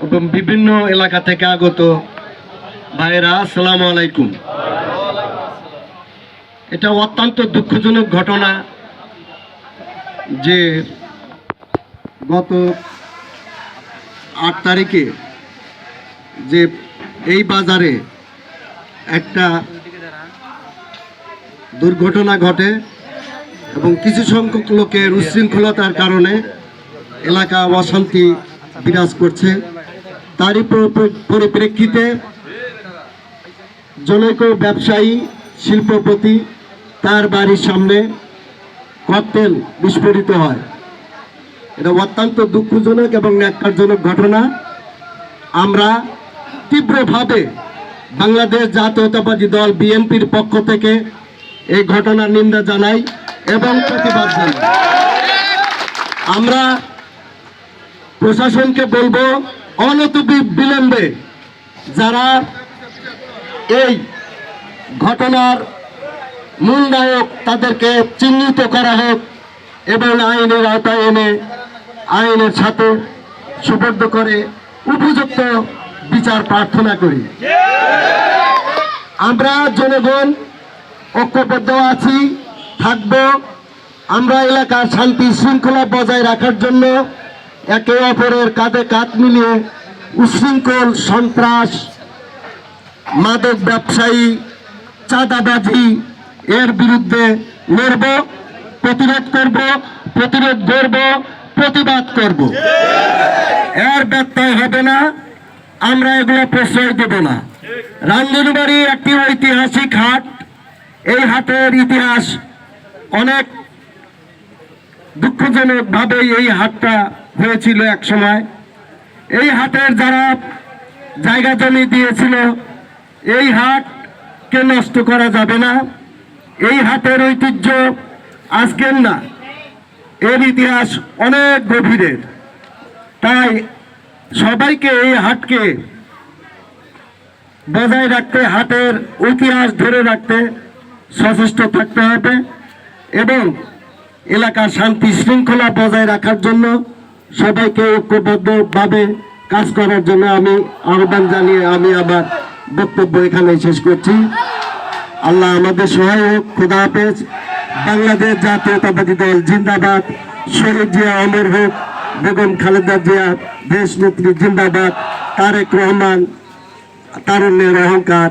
এবং বিভিন্ন এলাকা থেকে আগত ভাইরা আসসালামু আলাইকুম। এটা অত্যন্ত দুঃখজনক ঘটনা যে গত আট তারিখে যে এই বাজারে একটা দুর্ঘটনা ঘটে এবং কিছু সংখ্যক লোকের উশৃঙ্খলতার কারণে এলাকা অশান্তি বিরাজ করছে। তারই পরিপ্রেক্ষিতে জনৈক ব্যবসায়ী, শিল্পপতি, তার বাড়ির সামনে ককটেল বিস্ফোরিত হয়। এটা অত্যন্ত দুঃখজনক এবং ন্যাক্কারজনক ঘটনা। আমরা তীব্রভাবে বাংলাদেশ জাতীয়তাবাদী দল বিএনপির পক্ষ থেকে এই ঘটনার নিন্দা জানাই এবং প্রতিবাদ জানাই। আমরা প্রশাসনকে বলব অনত বিলম্বে যারা এই ঘটনার মূল নায়ক তাদেরকে চিহ্নিত করা হোক এবং আইনের আওতায় এনে আইনের সাথে সুবদ্ধ করে উপযুক্ত বিচার প্রার্থনা করি। আমরা জনগণ ঐক্যবদ্ধ আছি, থাকব। আমরা এলাকার শান্তি শৃঙ্খলা বজায় রাখার জন্য একে অপরের কাঁধে কাঁধ মিলিয়ে উশৃঙ্খল সন্ত্রাস, মাদক ব্যবসায়ী, চাঁদাবাজি, এর বিরুদ্ধে লড়ব, প্রতিরোধ করব প্রতিরোধ করব প্রতিবাদ করব। এর ব্যত্যয় হবে না, আমরা এগুলো প্রশ্রয় দেব না। রামধনুবাড়ি একটি ঐতিহাসিক হাট, এই হাটের ইতিহাস অনেক দুঃখজনকভাবে এই হাটটা হয়েছিল এক সময় এই হাটের যারা জায়গা জমি দিয়েছিল, এই হাটকে নষ্ট করা যাবে না। এই হাটের ঐতিহ্য আজকের না। এর ইতিহাস অনেক গভীরের। তাই সবাইকে এই হাটকে বজায় রাখতে, হাটের ইতিহাস ধরে রাখতে সচেষ্ট থাকতে হবে এবং এলাকার শান্তি শৃঙ্খলা বজায় রাখার জন্য সবাইকে ঐক্যবদ্ধভাবে কাজ করার জন্য আমি আহ্বান জানিয়ে আমি আমার বক্তব্য এখানে শেষ করছি। আল্লাহ আমাদের সহায় হোক খুদা হাফেজ, বাংলাদেশ জাতীয়তাবাদী দল জিন্দাবাদ, শহীদ জিয়া অমর হোক, বেগম খালেদা জিয়া দেশ নেত্রী জিন্দাবাদ, তারেক রহমান, তারুণ্যের অহংকার।